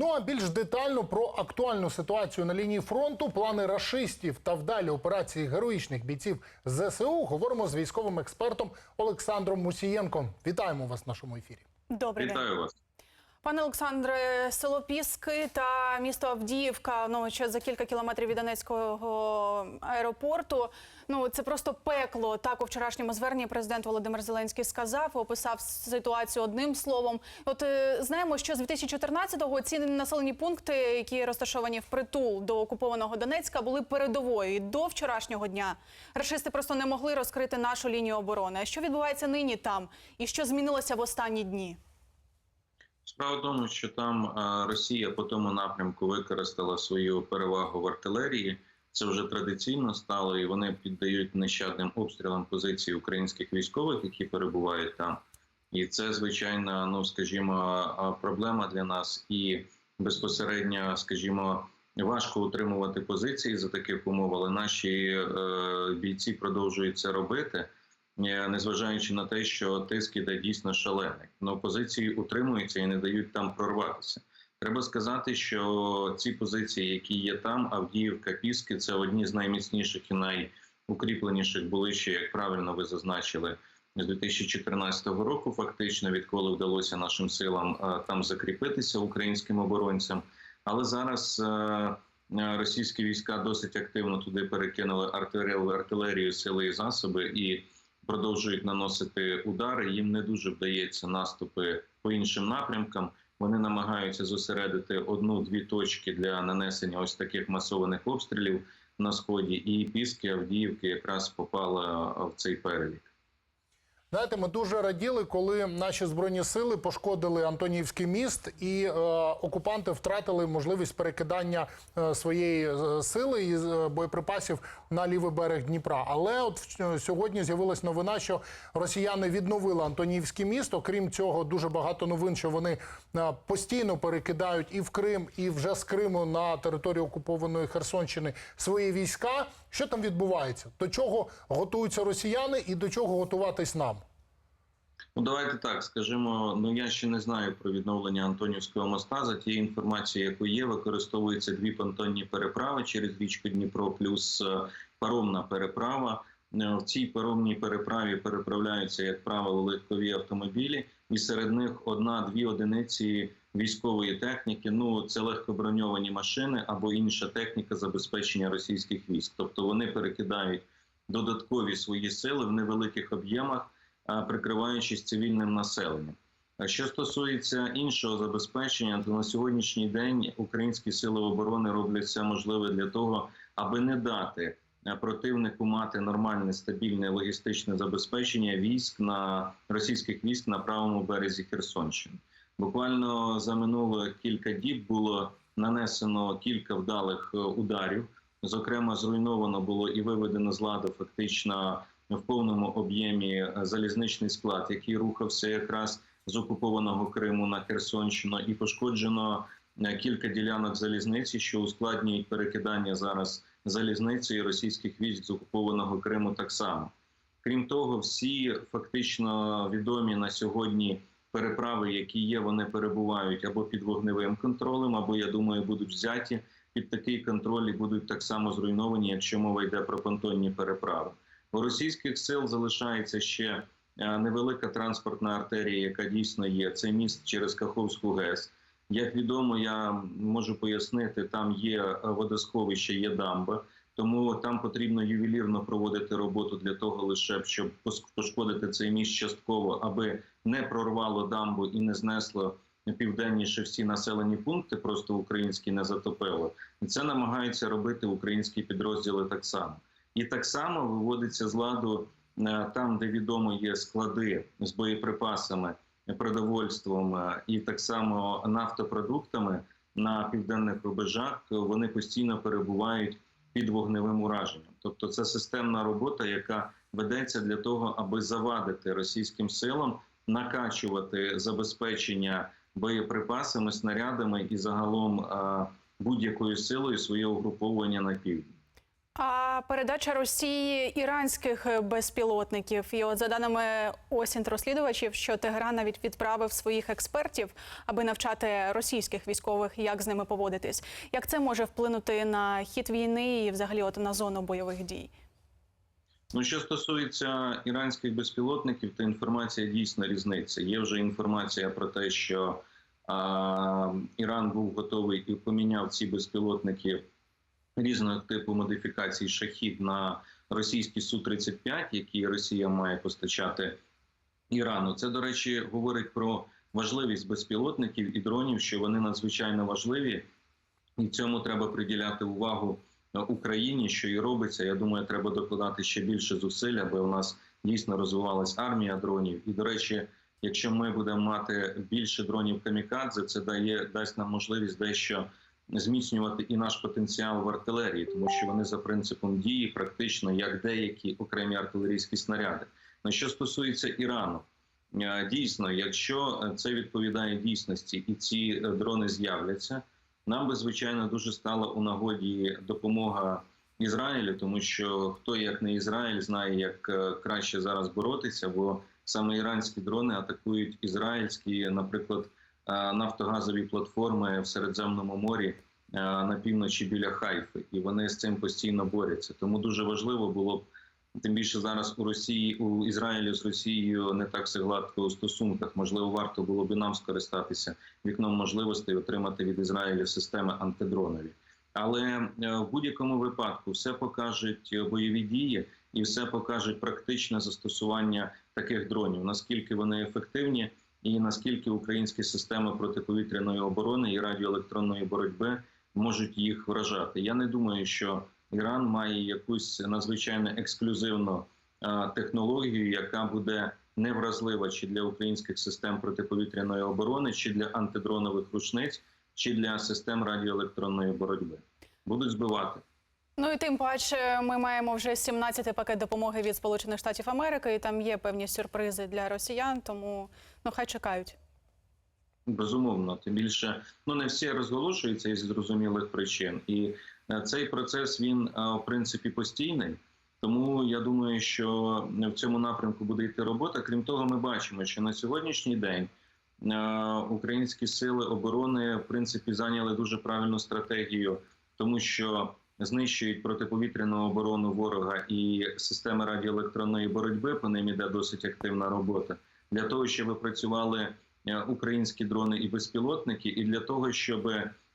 Ну а більш детально про актуальну ситуацію на лінії фронту, плани рашистів та вдалі операції героїчних бійців ЗСУ говоримо з військовим експертом Олександром Мусієнком. Вітаємо вас в нашому ефірі. Добрий день. Вітаю вас. Пане Олександре, село Піски та місто Авдіївка, ну ще за кілька кілометрів від Донецького аеропорту. Ну це просто пекло. Так у вчорашньому зверненні президент Володимир Зеленський сказав, описав ситуацію одним словом. От е, знаємо, що з 2014-го ці населені пункти, які розташовані впритул до окупованого Донецька, були передовою І до вчорашнього дня. Рашисти просто не могли розкрити нашу лінію оборони. А що відбувається нині там, і що змінилося в останні дні? Справа в тому, що там Росія по тому напрямку використала свою перевагу в артилерії. Це вже традиційно стало, і вони піддають нещадним обстрілам позиції українських військових, які перебувають там. І це звичайно, ну скажімо, проблема для нас і безпосередньо, скажімо, важко утримувати позиції за таких умов, але наші е, бійці продовжують це робити. Е, незважаючи на те, що тиск іде дійсно шалений. Но позиції утримуються і не дають там прорватися. Треба сказати, що ці позиції, які є там, Авдіївка, Піски, це одні з найміцніших і найукріпленіших були ще, як правильно ви зазначили, з 2014 року. Фактично, відколи вдалося нашим силам е, там закріпитися українським оборонцям. Але зараз е, російські війська досить активно туди перекинули артилерію, артилерію сили і засоби і продовжують наносити удари. Їм не дуже вдається наступи по іншим напрямкам. Вони намагаються зосередити одну-дві точки для нанесення ось таких масованих обстрілів на сході. І піски Авдіївки якраз попала в цей перелік. Знаєте, ми дуже раділи, коли наші збройні сили пошкодили Антонівський міст, і е, окупанти втратили можливість перекидання е, своєї е, сили і е, боєприпасів на лівий берег Дніпра. Але от сьогодні з'явилась новина, що росіяни відновили Антонівське місто. Крім цього, дуже багато новин, що вони постійно перекидають і в Крим, і вже з Криму на територію окупованої Херсонщини свої війська. Що там відбувається? До чого готуються росіяни і до чого готуватись нам? Ну, давайте так скажімо. Ну я ще не знаю про відновлення Антонівського моста. За тією інформацією, яку є, використовуються дві понтонні переправи через річку Дніпро, плюс е, паромна переправа. Е, В цій паромній переправі переправляються, як правило, легкові автомобілі, і серед них одна-дві одиниці військової техніки. Ну це легкоброньовані машини або інша техніка забезпечення російських військ. Тобто вони перекидають додаткові свої сили в невеликих об'ємах прикриваючись цивільним населенням. Що стосується іншого забезпечення, то на сьогоднішній день українські сили оборони роблять все можливе для того, аби не дати е, противнику мати нормальне стабільне логістичне забезпечення військ на російських військ на правому березі Херсонщини. Буквально за минуло кілька діб було нанесено кілька вдалих е, ударів. Зокрема, зруйновано було і виведено з ладу фактично в повному об'ємі е, залізничний склад, який рухався якраз з окупованого Криму на Херсонщину, і пошкоджено е, кілька ділянок залізниці, що ускладнюють перекидання зараз залізниці і російських військ з окупованого Криму так само. Крім того, всі фактично відомі на сьогодні переправи, які є, вони перебувають або під вогневим контролем, або я думаю, будуть взяті під такий контроль і будуть так само зруйновані, якщо мова йде про понтонні переправи. У російських сил залишається ще е, невелика транспортна артерія, яка дійсно є. Це міст через Каховську ГЕС. Як відомо, я можу пояснити, там є водосховище, є дамба, тому там потрібно ювелірно проводити роботу для того, лише щоб пошкодити цей міст частково, аби не прорвало дамбу і не знесло південніше всі населені пункти, просто українські не затопило. І це намагаються робити українські підрозділи так само. І так само виводиться з ладу е, там, де відомо є склади з боєприпасами, продовольством е, і так само нафтопродуктами на південних рубежах. Вони постійно перебувають під вогневим ураженням. Тобто, це системна робота, яка ведеться для того, аби завадити російським силам накачувати забезпечення боєприпасами, снарядами і загалом е, будь-якою силою своє угруповування на півдні. А передача Росії іранських безпілотників. І от за даними осінь розслідувачів, що Тегеран навіть відправив своїх експертів, аби навчати російських військових, як з ними поводитись. Як це може вплинути на хід війни і взагалі от на зону бойових дій? Ну, що стосується іранських безпілотників, то інформація дійсно різниця. Є вже інформація про те, що а, Іран був готовий і поміняв ці безпілотники різного типу модифікацій шахід на російські су 35 які Росія має постачати Ірану. Це, до речі, говорить про важливість безпілотників і дронів, що вони надзвичайно важливі, і цьому треба приділяти увагу е, Україні, що і робиться. Я думаю, треба докладати ще більше зусиль, аби у нас дійсно розвивалась армія дронів. І до речі, якщо ми будемо мати більше дронів камікадзе, це дає дасть нам можливість дещо зміцнювати і наш потенціал в артилерії, тому що вони за принципом дії практично як деякі окремі артилерійські снаряди. На що стосується Ірану, е, дійсно, якщо це відповідає дійсності, і ці е, дрони з'являться, нам би звичайно дуже стала у нагоді допомога Ізраїлю, тому що хто як не Ізраїль знає, як е, краще зараз боротися, бо саме іранські дрони атакують ізраїльські, наприклад, е, нафтогазові платформи в Середземному морі е, на півночі біля Хайфи, і вони з цим постійно борються. Тому дуже важливо було б тим більше зараз у Росії у Ізраїлі з Росією не так все гладко у стосунках. Можливо, варто було б нам скористатися вікном можливостей отримати від Ізраїля системи антидронові. Але е, в будь-якому випадку все покажуть е, бойові дії і все покажуть практичне застосування таких дронів, наскільки вони ефективні, і наскільки українські системи протиповітряної оборони і радіоелектронної боротьби можуть їх вражати. Я не думаю, що Іран має якусь надзвичайно ексклюзивну е, технологію, яка буде невразлива чи для українських систем протиповітряної оборони, чи для антидронових рушниць, чи для систем радіоелектронної боротьби. Будуть збивати. Ну і тим паче ми маємо вже 17-й пакет допомоги від Сполучених Штатів Америки, і там є певні сюрпризи для росіян, тому ну хай чекають. Безумовно, тим більше ну не всі розголошуються із зрозумілих причин, і е, цей процес він е, в принципі постійний. Тому я думаю, що в цьому напрямку буде йти робота. Крім того, ми бачимо, що на сьогоднішній день е, українські сили оборони в принципі зайняли дуже правильну стратегію, тому що знищують протиповітряну оборону ворога і системи радіоелектронної боротьби. По ним іде досить активна робота для того, щоб працювали е, українські дрони і безпілотники, і для того, щоб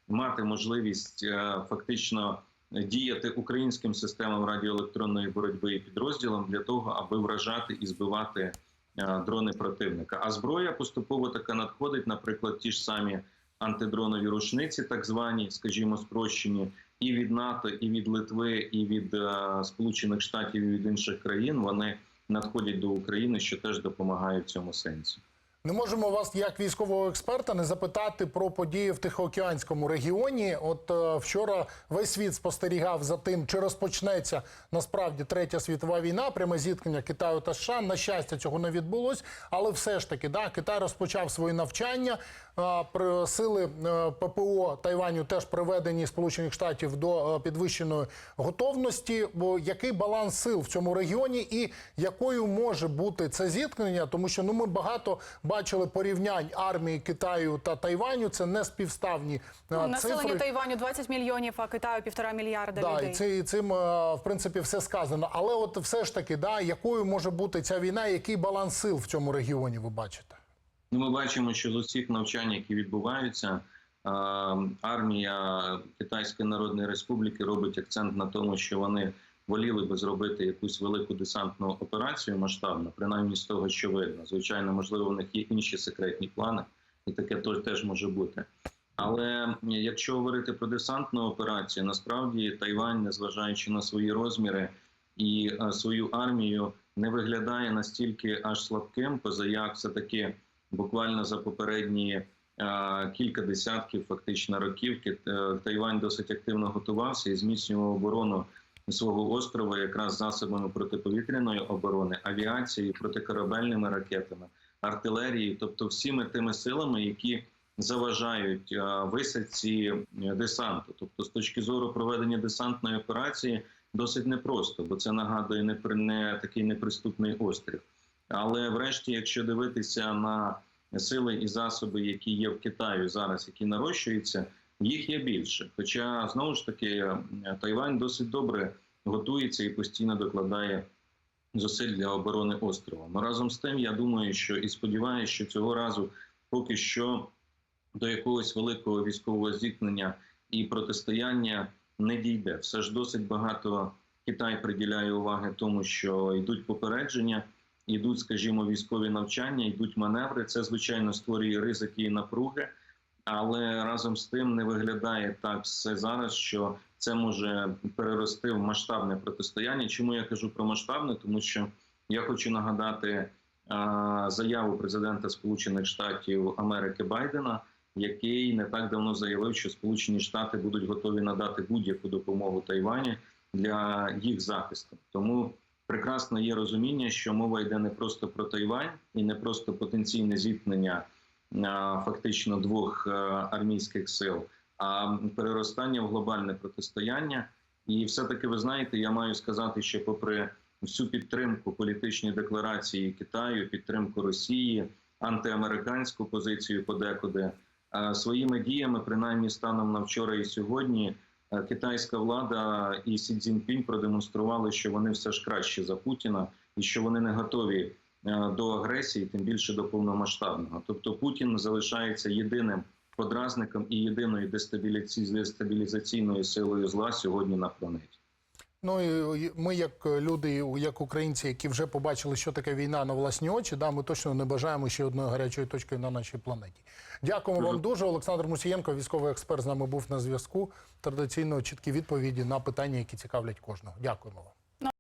мати можливість е, фактично діяти українським системам радіоелектронної боротьби і підрозділам для того, аби вражати і збивати е, дрони противника. А зброя поступово така надходить, наприклад, ті ж самі антидронові рушниці, так звані, скажімо, спрощені, і від НАТО, і від Литви, і від е, Сполучених Штатів, і від інших країн. Вони надходять до України, що теж допомагає в цьому сенсі. Не можемо вас, як військового експерта, не запитати про події в Тихоокеанському регіоні. От е, вчора весь світ спостерігав за тим, чи розпочнеться насправді третя світова війна, пряме зіткнення Китаю та США. На щастя, цього не відбулось, але все ж таки, да, Китай розпочав свої навчання. Е, Сили е, ППО Тайваню теж приведені Сполучених Штатів до е, підвищеної готовності. Бо який баланс сил в цьому регіоні, і якою може бути це зіткнення? Тому що ну ми багато бачили порівнянь армії Китаю та Тайваню. Це не співставні е, Ну, населення. Тайваню 20 мільйонів, а Китаю півтора мільярда Да, людей. і це і цим е, в принципі все сказано. Але от все ж таки, да, якою може бути ця війна, який баланс сил в цьому регіоні ви бачите? Ну, ми бачимо, що з усіх навчань, які відбуваються, е, армія Китайської Народної Республіки робить акцент на тому, що вони воліли би зробити якусь велику десантну операцію масштабну, принаймні з того, що видно. Звичайно, можливо, в них є інші секретні плани, і таке теж може бути. Але якщо говорити про десантну операцію, насправді Тайвань, незважаючи на свої розміри і е, свою армію, не виглядає настільки аж слабким, позаяк все таки буквально за попередні е, кілька десятків, фактично років, е, Тайвань досить активно готувався і зміцнював оборону свого острова якраз засобами протиповітряної оборони, авіацією, протикорабельними ракетами, артилерією, тобто всіми тими силами, які заважають висадці е, десанту. Тобто, з точки зору проведення десантної операції, досить непросто, бо це нагадує не, при- не такий неприступний острів. Але врешті, якщо дивитися на сили і засоби, які є в Китаї зараз, які нарощуються, їх є більше. Хоча знову ж таки е, Тайвань досить добре готується і постійно докладає зусиль для оборони острова. Но разом з тим, я думаю, що і сподіваюся, що цього разу поки що до якогось великого військового зіткнення і протистояння не дійде. Все ж досить багато Китай приділяє уваги тому, що йдуть попередження, йдуть, скажімо, військові навчання, йдуть маневри. Це звичайно створює ризики і напруги, але разом з тим не виглядає так все зараз, що це може перерости в масштабне протистояння. Чому я кажу про масштабне? Тому що я хочу нагадати а, заяву президента Сполучених Штатів Америки Байдена, який не так давно заявив, що Сполучені Штати будуть готові надати будь-яку допомогу Тайвані для їх захисту. Тому прекрасно є розуміння, що мова йде не просто про Тайвань і не просто потенційне зіткнення фактично двох е, армійських сил, а переростання в глобальне протистояння. І все-таки ви знаєте, я маю сказати, що попри всю підтримку політичної декларації Китаю, підтримку Росії, антиамериканську позицію подекуди, е, своїми діями, принаймні станом на вчора і сьогодні, е, китайська влада і Сі Цзіньпінь продемонстрували, що вони все ж краще за Путіна і що вони не готові е, до агресії, тим більше до повномасштабного. Тобто Путін залишається єдиним подразником і єдиною дестабілізаційною силою зла сьогодні на планеті. Ну і ми, як люди, як українці, які вже побачили, що таке війна на власні очі, да, ми точно не бажаємо ще одної гарячої точки на нашій планеті. Дякуємо вам дуже. Олександр Мусієнко, військовий експерт, з нами був на зв'язку. Традиційно чіткі відповіді на питання, які цікавлять кожного. Дякуємо вам.